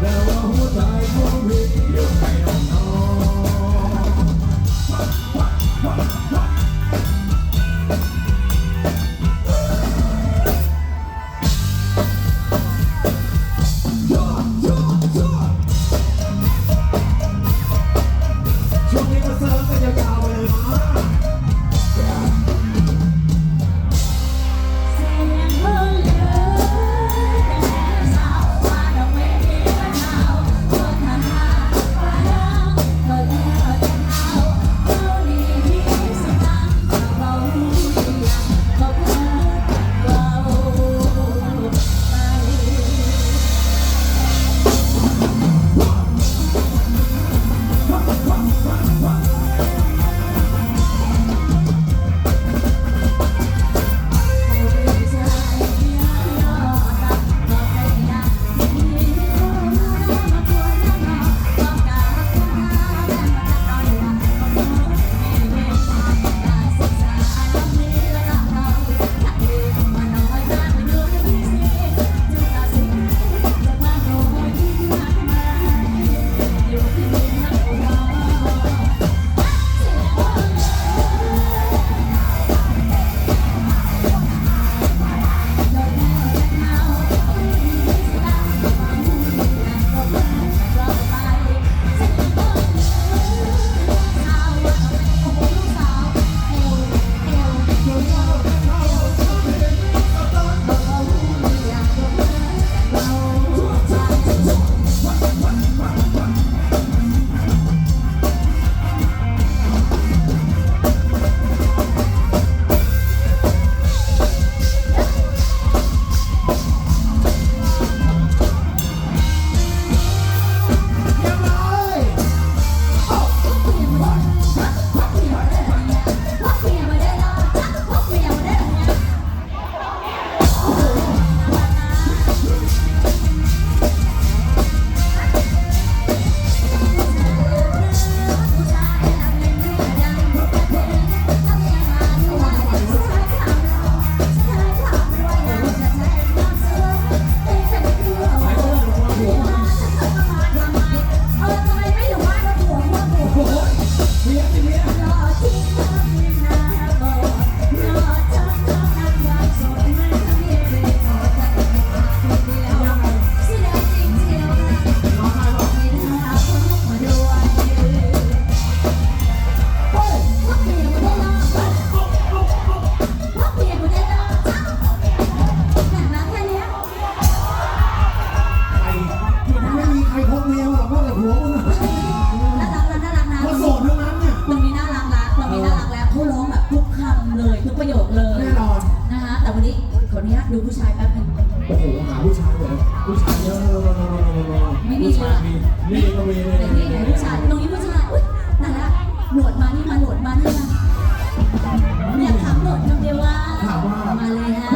Now I hold tight, won't be your kind of ขออนุญาตดูผู้ชายแป๊บหนึงโอ้โหหาผู้ชายเหรอผู้ชายเยอะไม่มีเลยมีนี่ก็มีไหนนี่ไหนผู้ชายตรงนี้ผู้ชายอุ๊ยน่าละโหนดมานี่มาโหนดมานี่มาอยากถามโหนวดคำเดียวว่าถามว่ามาเลยฮะ